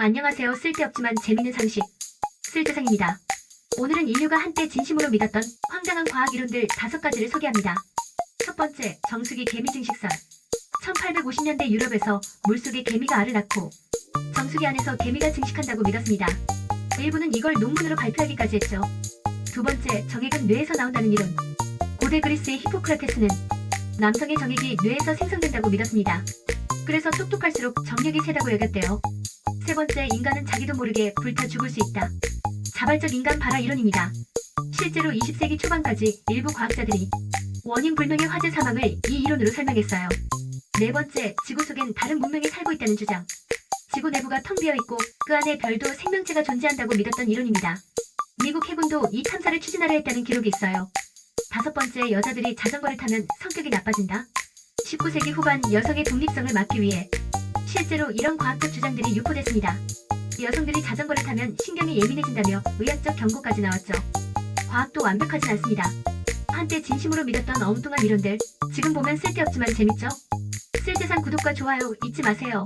안녕하세요. 쓸데없지만 재밌는 상식. 쓸데상입니다. 오늘은 인류가 한때 진심으로 믿었던 황당한 과학 이론들 다섯 가지를 소개합니다. 첫 번째, 정수기 개미 증식설. 1850년대 유럽에서 물속에 개미가 알을 낳고 정수기 안에서 개미가 증식한다고 믿었습니다. 일부는 이걸 논문으로 발표하기까지 했죠. 두 번째, 정액은 뇌에서 나온다는 이론. 고대 그리스의 히포크라테스는 남성의 정액이 뇌에서 생성된다고 믿었습니다. 그래서 똑똑할수록 정력이 세다고 여겼대요. 세 번째, 인간은 자기도 모르게 불타 죽을 수 있다. 자발적 인간 발화 이론입니다. 실제로 20세기 초반까지 일부 과학자들이 원인 불명의 화재 사망을 이 이론으로 설명했어요. 네 번째, 지구 속엔 다른 문명이 살고 있다는 주장. 지구 내부가 텅 비어 있고 그 안에 별도 생명체가 존재한다고 믿었던 이론입니다. 미국 해군도 이 탐사를 추진하려 했다는 기록이 있어요. 다섯 번째, 여자들이 자전거를 타면 성격이 나빠진다. 19세기 후반 여성의 독립성을 막기 위해 실제로 이런 과학적 주장들이 유포됐습니다. 여성들이 자전거를 타면 신경이 예민해진다며 의학적 경고까지 나왔죠. 과학도 완벽하진 않습니다. 한때 진심으로 믿었던 엉뚱한 이론들, 지금 보면 쓸데없지만 재밌죠? 쓸데산 구독과 좋아요 잊지 마세요.